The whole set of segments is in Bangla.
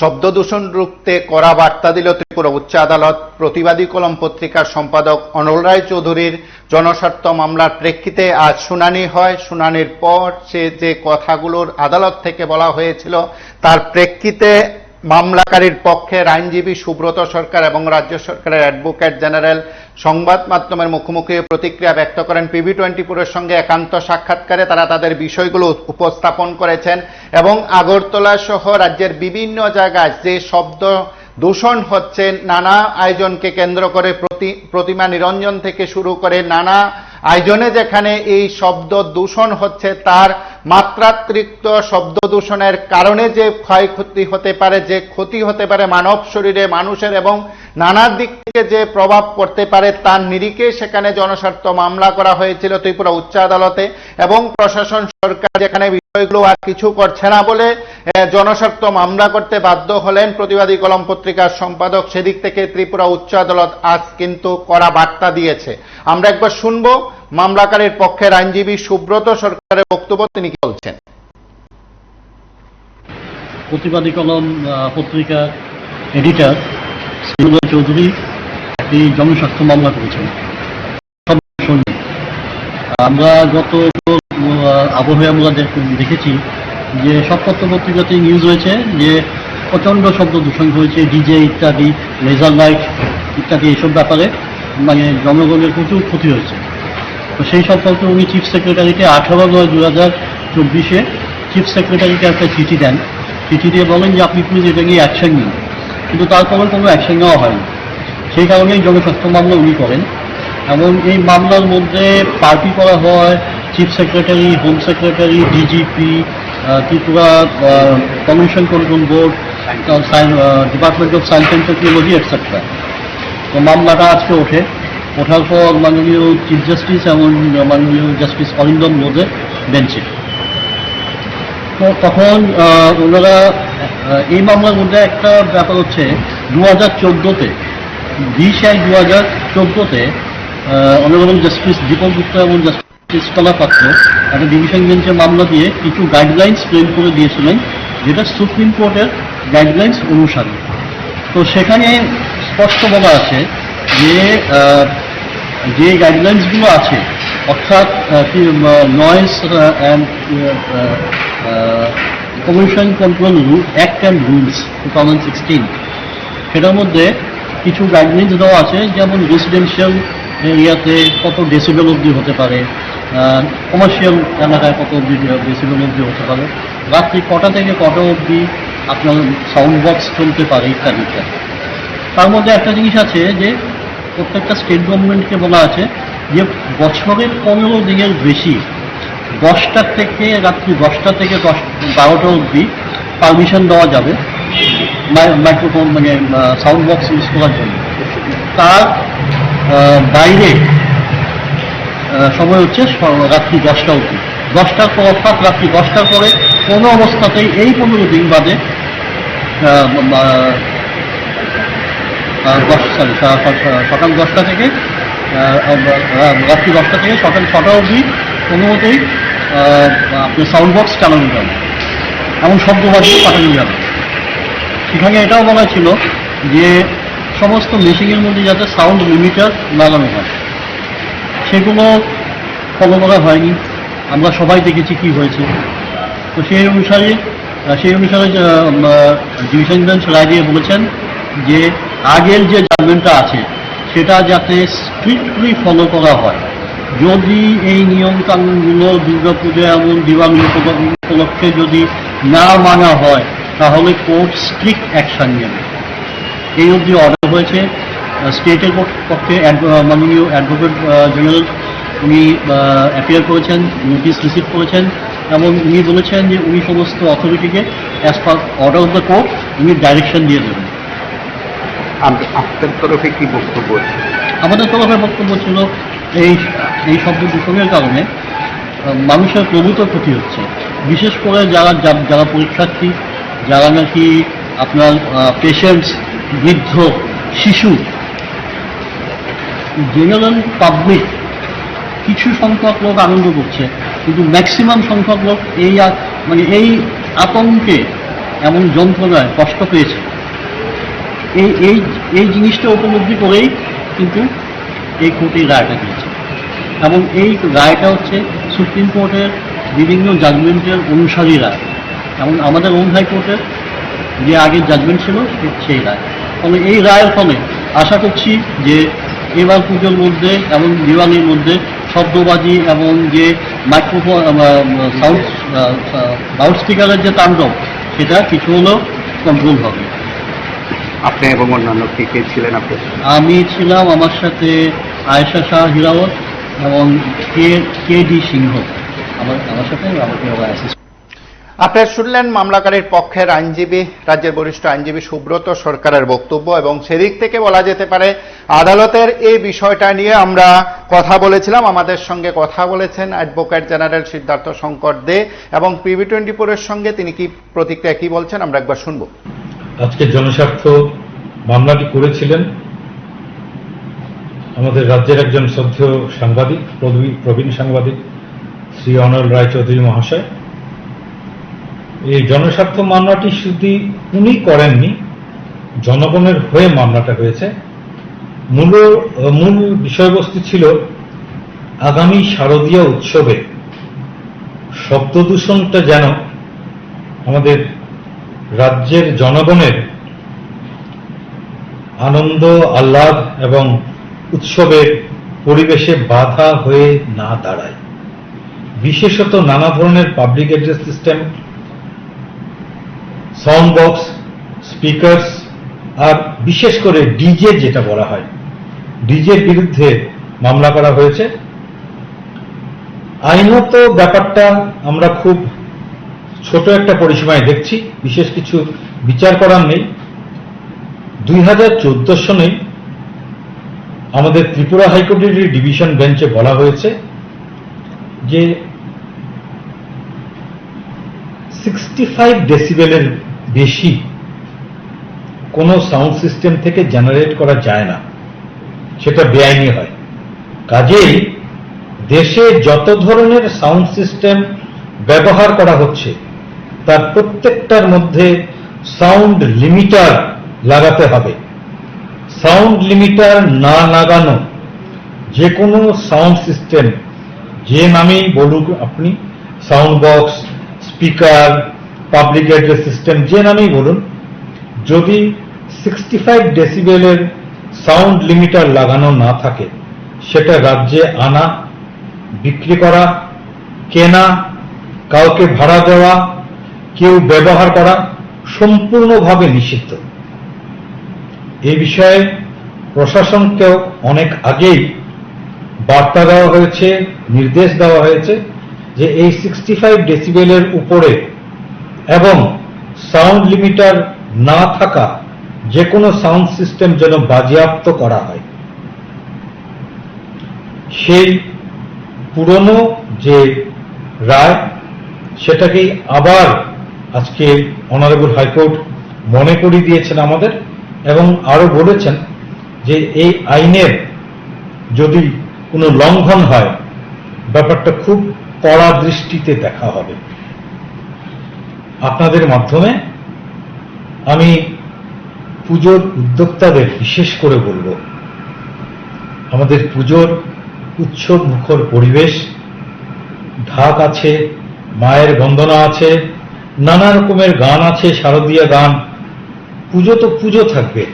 শব্দ দূষণ রুখতে করা বার্তা দিল ত্রিপুরা উচ্চ আদালত। প্রতিবাদী কলম পত্রিকার সম্পাদক অনল রায় চৌধুরীর জনস্বার্থ মামলার প্রেক্ষিতে আজ শুনানি হয়। শুনানির পর সে যে কথাগুলোর আদালত থেকে বলা হয়েছিল, তার প্রেক্ষিতে মামলাকারীর পক্ষে আইনজীবী সুব্রত সরকার এবং রাজ্য সরকারের অ্যাডভোকেট জেনারেল সংবাদ মাধ্যমের মুখোমুখি প্রতিক্রিয়া ব্যক্ত করেন পিবি টোয়েন্টি ফোরের সঙ্গে একান্ত সাক্ষাৎকারে তারা তাদের বিষয়গুলো উপস্থাপন করেছেন এবং আগরতলা সহ রাজ্যের বিভিন্ন জায়গায় যে শব্দ দূষণ হচ্ছে, নানা আয়োজনকে কেন্দ্র করে প্রতি, প্রতিমা নিরঞ্জন থেকে শুরু করে নানা আয়োজনে যেখানে এই শব্দ দূষণ হচ্ছে, তার মাত্রাতিরিক্ত শব্দ দূষণের কারণে যে ক্ষয়ক্ষতি হতে পারে, যে ক্ষতি হতে পারে মানব শরীরে, মানুষের এবং নানা দিক থেকে যে প্রভাব পড়তে পারে, তার নিরিখে সেখানে জনস্বার্থ মামলা করা হয়েছিল ত্রিপুরা উচ্চ আদালতে এবং প্রশাসন সরকার যেখানে বিষয়গুলো আর কিছু করছে না বলে জনস্বার্থ মামলা করতে বাধ্য হলেন প্রতিবাদী কলম পত্রিকার সম্পাদক। সেদিক থেকে ত্রিপুরা উচ্চ আদালত আজ কিন্তু কড়া বার্তা দিয়েছে। আমরা একবার শুনব মামলাকারীর পক্ষের আইনজীবী সুব্রত সরকারের বক্তব্য তিনি কি বলছেন? প্রতিবাদী কলম পত্রিকা এডিটর শ্রীময় চৌধুরী একটি জনস্বার্থ মামলা করেছেন। আমরা গত আবহে আমরা দেখ- দেখেছি যে সব পত্র নিউজ হয়েছে যে প্রচণ্ড শব্দ দূষণ হয়েছে ডিজে ইত্যাদি লেজার লাইট ইত্যাদি এসব ব্যাপারে মানে জনগণের প্রচুর ক্ষতি হয়েছে। তো সেই সম্পর্কে উনি চিফ সেক্রেটারিকে আঠারো নয় দু হাজার চব্বিশে চিফ সেক্রেটারিকে একটা চিঠি দেন। চিঠি দিয়ে বলেন যে, আপনি প্লিজ এটা নিয়ে অ্যাকশন নিন। কিন্তু তারপরে কোনো অ্যাকশন নেওয়া হয়নি। সেই কারণেই জনস্বাস্থ্য মামলা উনি করেন। এবং এই মামলার মধ্যে পার্টি করা হয় chief secretary home secretary DGP Tripura commission control board department of science and technology etcetera তো মামলাটা আজকে ওঠে। ওঠার পর মাননীয় চিফ জাস্টিস এবং মাননীয় জাস্টিস অরিন্দম লোধের বেঞ্চে। তো তখন ওনারা এই মামলার মধ্যে একটা ব্যাপার হচ্ছে দু হাজার চোদ্দোতে, বিশ এক দু হাজার চোদ্দোতে অনারেবল জাস্টিস দীপক গুপ্তা এবং জাস্টিস কলা পাত্র একটা ডিভিশন বেঞ্চের মামলা দিয়ে কিছু গাইডলাইন্স প্রেম করে দিয়েছিলেন, যেটা সুপ্রিম কোর্টের গাইডলাইন্স অনুসারে। তো সেখানে স্পষ্ট বলা আছে যে যে গাইডলাইন্সগুলো আছে, অর্থাৎ noise and commission control rule act and rules two thousand sixteen সেটার মধ্যে কিছু গাইডলাইন্স দেওয়া আছে, যেমন রেসিডেন্সিয়াল এরিয়াতে কত ডেসিবেল অবধি হতে পারে কমার্শিয়াল এলাকায় কত অবধি ডেসিবেল অবধি হতে পারে। রাত্রি কটা থেকে কটা অবধি আপনার সাউন্ড বক্স চলতে পারে ইত্যাদি ইত্যাদি। তার মধ্যে একটা জিনিস আছে যে প্রত্যেকটা স্টেট গভর্নমেন্টকে বলা আছে যে বছরের পনেরো দিনের বেশি দশটা থেকে রাত্রি দশটা থেকে দশ, বারোটা অবধি পারমিশন দেওয়া যাবে মাইক্রোফোন মানে সাউন্ড বক্স ইউজ করার জন্য। তার বাইরে সময় হচ্ছে রাত্রি দশটা অবধি। দশটার পর, অর্থাৎ রাত্রি দশটার পরে কোনো অবস্থাতেই এই পনেরো দিন বাদে সরি সকাল দশটা থেকে রাত্রি দশটা থেকে সকাল ছটা অবধি কোনো মতেই আহ, আপনার সাউন্ড বক্স চালানো যাবে। এমন শব্দ বাজিয়ে পাঠানো যাবে। সেখানে এটাও বলা ছিল যে সমস্ত মেশিনের মধ্যে যাতে সাউন্ড লিমিটার লাগানো হয়। সেগুলো ফলো করা হয়নি। আমরা সবাই দেখেছি কি হয়েছে। তো সেই অনুসারে সেই অনুসারে ডিভিশন বেঞ্চ রায় দিয়ে বলেছেন যে আগের যে জাজমেন্টটা আছে, সেটা যাতে স্ট্রিক্টলি ফলো করা হয়। যদি এই নিয়ম কানুনগুলো দুর্গাপুজো দিওয়ালি উপ- উপলক্ষে যদি না মানা হয়, তাহলে কোর্ট স্ট্রিক্ট অ্যাকশন নেবে। এই অবধি অর্ডার হয়েছে। স্টেটের পক্ষে মাননীয় অ্যাডভোকেট জেনারেল উনি অ্যাপিয়ার করেছেন নোটিশ রিসিভ করেছেন, এবং উনি বলেছেন যে উনি সমস্ত অথরিটিকে as per order of the court উনি ডাইরেকশন দিয়ে দেবেন। আপনার তরফে কি বক্তব্য? আমাদের তরফে বক্তব্য ছিল এই এই শব্দ দূষণের কারণে মানুষের প্রভূত ক্ষতি হচ্ছে বিশেষ করে যারা যারা পরীক্ষার্থী, যারা নাকি আপনার পেশেন্টস বৃদ্ধ, শিশু জেনারেল পাবলিক কিছু সংখ্যক লোক আনন্দ করছে, কিন্তু ম্যাক্সিমাম সংখ্যক লোক এই মানে এই আতঙ্কে এমন যন্ত্রণায় কষ্ট পেয়েছে এই এই এই জিনিসটা উপলব্ধি করেই কিন্তু এই কোর্টে রায়টা দিয়েছে। এবং এই রায়টা হচ্ছে সুপ্রিম কোর্টের বিভিন্ন জাজমেন্টের অনুসারী রায় এবং আমাদের ওন হাইকোর্টের যে আগের জাজমেন্ট ছিল, সেই রায়। ফলে এই রায়ের ফলে আশা করছি যে এবার পুজোর মধ্যে এবং দিওয়ালির মধ্যে শব্দবাজি এবং যে মাইক্রোফোন সাউন্ড লাউড স্পিকারের যে তাণ্ডব, সেটা কিছু হলেও কন্ট্রোল হবে। আপনি এবং অন্যান্য কে কে ছিলেন আপনি? আমি ছিলাম আমার সাথে আয়েশা শাহ হিরাওয়াত এবং কে কে ডি সিংহ। আমার আমার সাথে আমাকে অ্যাসিস্ট আপনারা শুনলেন মামলাকারীর পক্ষের আইনজীবী রাজ্যের বরিষ্ঠ আইনজীবী সুব্রত সরকারের বক্তব্য এবং সেদিক থেকে বলা যেতে পারে আদালতের এই বিষয়টা নিয়ে আমরা কথা বলেছিলাম। আমাদের সঙ্গে কথা বলেছেন অ্যাডভোকেট জেনারেল সিদ্ধার্থ শঙ্কর দে এবং পিভি টোয়েন্টি ফোরের সঙ্গে তিনি কি প্রতিক্রিয়া কি বলছেন আমরা একবার শুনব। আজকে জনস্বার্থ মামলাটি করেছিলেন আমাদের রাজ্যের একজন শ্রদ্ধেয় সাংবাদিক, প্রবীণ- সাংবাদিক, শ্রী অনল রায়চৌধুরী মহাশয়। এই জনস্বার্থ মামলাটি শুধু উনি করেননি, জনগণের হয়ে মামলাটা হয়েছে। মূল মূল বিষয়বস্তু ছিল আগামী শারদীয় উৎসবে শব্দ দূষণটা যেন আমাদের রাজ্যের জনগণের আনন্দ, আহ্লাদ এবং উৎসবের পরিবেশে বাধা হয়ে না দাঁড়ায়। বিশেষত নানা ধরনের public address system sound box speakers আর বিশেষ করে ডিজে যেটা বলা হয় ডিজের বিরুদ্ধে মামলা করা হয়েছে। আইনত ব্যাপারটা আমরা খুব ছোট একটা পরিসীমায় দেখছি, বিশেষ কিছু বিচার করার নেই। দুই হাজার চোদ্দ সনে আমাদের ত্রিপুরা হাইকোর্টের ডিভিশন বেঞ্চে বলা হয়েছে যে সিক্সটি ফাইভ ডেসিবেলের বেশি কোনো সাউন্ড সিস্টেম থেকে জেনারেট করা যায় না। সেটা বেআইনি হয়। কাজেই দেশে যত ধরনের সাউন্ড সিস্টেম ব্যবহার করা হচ্ছে তার প্রত্যেকটার মধ্যে সাউন্ড লিমিটার লাগাতে হবে। সাউন্ড লিমিটার না লাগানো যে কোনো সাউন্ড সিস্টেম যে নামেই বলুক আপনি sound box speaker public address system যে নামেই বলুন, যদি সিক্সটি ফাইভ ডেসিবেলের সাউন্ড লিমিটার লাগানো না থাকে, সেটা রাজ্যে আনা, বিক্রি করা, কেনা, কাউকে ভাড়া দেওয়া কেউ ব্যবহার করা সম্পূর্ণভাবে নিষিদ্ধ। এই বিষয়ে প্রশাসনকেও অনেক আগেই বার্তা দেওয়া হয়েছে, নির্দেশ দেওয়া হয়েছে যে এই সিক্সটি ফাইভ ডেসিবেলের উপরে এবং সাউন্ড লিমিটার না থাকা যে কোনো সাউন্ড সিস্টেম যেন বাজেয়াপ্ত করা হয়। সেই পুরনো যে রায়, সেটাকেই আবার আজকে অনারেবল হাইকোর্ট মনে করিয়ে দিয়েছেন আমাদের এবং আরও বলেছেন যে এই আইনের যদি কোনো লঙ্ঘন হয়, ব্যাপারটা খুব কড়া দৃষ্টিতে দেখা হবে। আপনাদের মাধ্যমে আমি পুজোর উদ্যোক্তাদের বিশেষ করে বলব, আমাদের পুজোর উৎসব মুখর পরিবেশ, ঢাক আছে, মায়ের বন্দনা আছে নানা রকমের গান আছে, শারদীয় গান। পুজো তো পুজো থাকবে।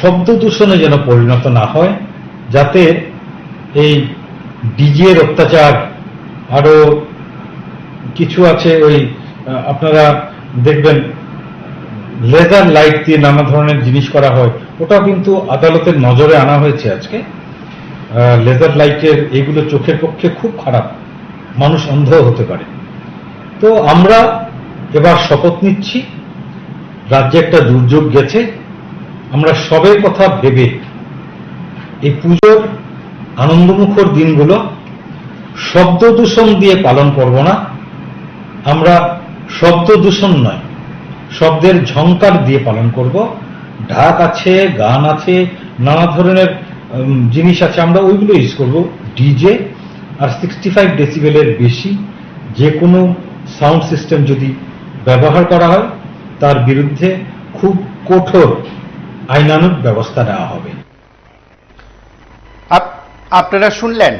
শব্দ দূষণে যেন পরিণত না হয়, যাতে এই ডিজের অত্যাচার আরও কিছু আছে ওই আপনারা দেখবেন, লেজার লাইট দিয়ে নানা ধরনের জিনিস করা হয়। ওটা কিন্তু আদালতের নজরে আনা হয়েছে আজকে। লেজার লাইটের এগুলো চোখের পক্ষে খুব খারাপ। মানুষ অন্ধ হতে পারে। তো আমরা এবার শপথ নিচ্ছি। রাজ্যে একটা দুর্যোগ গেছে। আমরা সবের কথা ভেবে এই পুজোর আনন্দমুখর দিনগুলো শব্দ দূষণ দিয়ে পালন করব না। আমরা শব্দ দূষণ নয়, শব্দের ঝংকার দিয়ে পালন করব। ঢাক আছে, গান আছে, নানা ধরনের জিনিস আছে। আমরা ওইগুলো ইউজ করব। ডিজে আর সিক্সটি ফাইভ ডেসিবেলের বেশি যে কোনো সাউন্ড সিস্টেম যদি ব্যবহার করা হয়, তার বিরুদ্ধে খুব কঠোর আইনানুক ব্যবস্থা নেওয়া হবে। আপনারা শুনলেন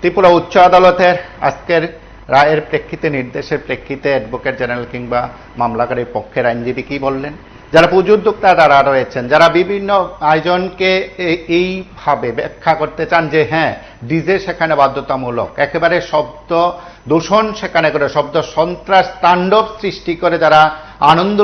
ত্রিপুরা উচ্চ আদালতের আজকের রায়ের প্রেক্ষিতে, নির্দেশের প্রেক্ষিতে অ্যাডভোকেট জেনারেল কিংবা মামলাকারীর পক্ষের আইনজীবী কি বললেন? যারা পুজো উদ্যোক্তা তারা রয়েছেন। যারা বিভিন্ন আয়োজনকে এইভাবে ব্যাখ্যা করতে চান যে হ্যাঁ ডিজে সেখানে বাধ্যতামূলক, একেবারে শব্দ দূষণ সেখানে করে, শব্দ সন্ত্রাস তাণ্ডব সৃষ্টি করে যারা আনন্দ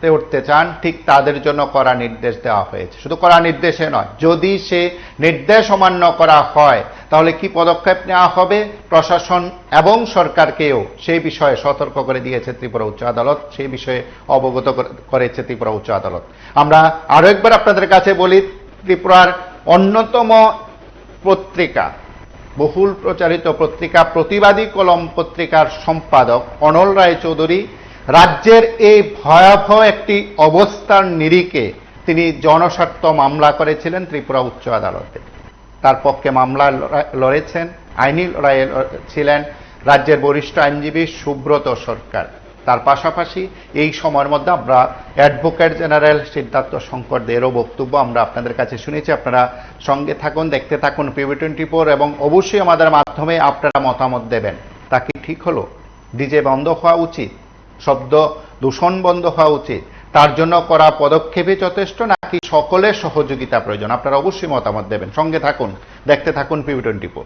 মেতে উঠতে চান, ঠিক তাদের জন্য করা নির্দেশ দেওয়া হয়েছে। শুধু করা নির্দেশে নয়, যদি সে নির্দেশ অমান্য করা হয়, তাহলে কি পদক্ষেপ নেওয়া হবে? প্রশাসন এবং সরকারকেও সেই বিষয়ে সতর্ক করে দিয়েছে ত্রিপুরা উচ্চ আদালত, সেই বিষয়ে অবগত করেছে ত্রিপুরা উচ্চ আদালত। আমরা আরও একবার আপনাদের কাছে বলি, ত্রিপুরার অন্যতম পত্রিকা, বহুল প্রচারিত পত্রিকা, প্রতিবাদী কলম পত্রিকার সম্পাদক অনল রায় চৌধুরী রাজ্যের এই ভয়াবহ একটি অবস্থার নিরিখে তিনি জনস্বার্থ মামলা করেছিলেন ত্রিপুরা উচ্চ আদালতে। তার পক্ষে মামলা লড়েছেন, আইনি লড়াইয়ে ছিলেন রাজ্যের বরিষ্ঠ আইনজীবী সুব্রত সরকার। তার পাশাপাশি এই সময়ের মধ্যে আমরা অ্যাডভোকেট জেনারেল সিদ্ধার্থ শঙ্কর দেরও বক্তব্য আমরা আপনাদের কাছে শুনেছি। আপনারা সঙ্গে থাকুন, দেখতে থাকুন পিভি টোয়েন্টি ফোর এবং অবশ্যই আমাদের মাধ্যমে আপনারা মতামত দেবেন। তা কি ঠিক হলো? ডিজে বন্ধ হওয়া উচিত? শব্দ দূষণ বন্ধ হওয়া উচিত। তার জন্য করা পদক্ষেপে যথেষ্ট, নাকি সকলের সহযোগিতা প্রয়োজন? আপনারা অবশ্যই মতামত দেবেন। সঙ্গে থাকুন, দেখতে থাকুন পিভি টোয়েন্টি ফোর